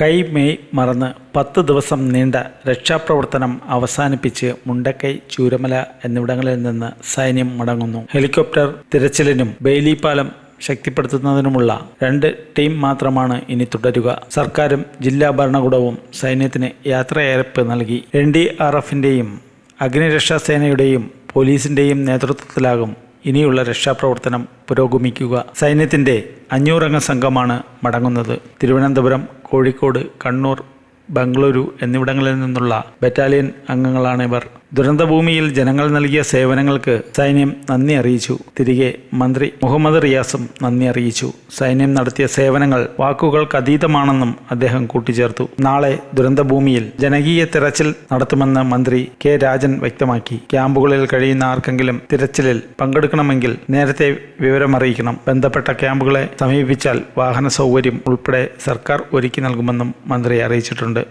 കൈമേയ് മറന്ന് പത്ത് ദിവസം നീണ്ട രക്ഷാപ്രവർത്തനം അവസാനിപ്പിച്ച് മുണ്ടക്കൈ ചൂരമല എന്നിവിടങ്ങളിൽ നിന്ന് സൈന്യം മടങ്ങുന്നു. ഹെലികോപ്റ്റർ തിരച്ചിലിനും ബെയിലി പാലം ശക്തിപ്പെടുത്തുന്നതിനുമുള്ള രണ്ട് ടീം മാത്രമാണ് ഇനി തുടരുക. സർക്കാരും ജില്ലാ ഭരണകൂടവും സൈന്യത്തിന് യാത്രയയപ്പ് നൽകി. എൻ ഡി ആർ എഫിന്റെയും അഗ്നിരക്ഷാസേനയുടെയും പോലീസിന്റെയും നേതൃത്വത്തിലാകും ഇനിയുള്ള രക്ഷാപ്രവർത്തനം പുരോഗമിക്കുക. സൈന്യത്തിന്റെ അഞ്ഞൂറംഗ സംഘമാണ് മടങ്ങുന്നത്. തിരുവനന്തപുരം കോഴിക്കോട് കണ്ണൂർ ബംഗളൂരു എന്നിവിടങ്ങളിൽ നിന്നുള്ള ബറ്റാലിയൻ അംഗങ്ങളാണ് ഇവർ ദുരന്തഭൂമിയിൽ ജനങ്ങൾ നൽകിയ സേവനങ്ങൾക്ക് സൈന്യം നന്ദി അറിയിച്ചു. തിരികെ മന്ത്രി മുഹമ്മദ് റിയാസും നന്ദി അറിയിച്ചു. സൈന്യം നടത്തിയ സേവനങ്ങൾ വാക്കുകൾക്ക് അതീതമാണെന്നും അദ്ദേഹം കൂട്ടിച്ചേർത്തു. നാളെ ദുരന്തഭൂമിയിൽ ജനകീയ തിരച്ചിൽ നടത്തുമെന്ന് മന്ത്രി കെ രാജൻ വ്യക്തമാക്കി. ക്യാമ്പുകളിൽ കഴിയുന്ന ആർക്കെങ്കിലും തിരച്ചിലിൽ പങ്കെടുക്കണമെങ്കിൽ നേരത്തെ വിവരമറിയിക്കണം ബന്ധപ്പെട്ട ക്യാമ്പുകളെ സമീപിച്ചാൽ വാഹന സൗകര്യം ഉൾപ്പെടെ സർക്കാർ ഒരുക്കി നൽകുമെന്നും മന്ത്രി അറിയിച്ചിട്ടുണ്ട്.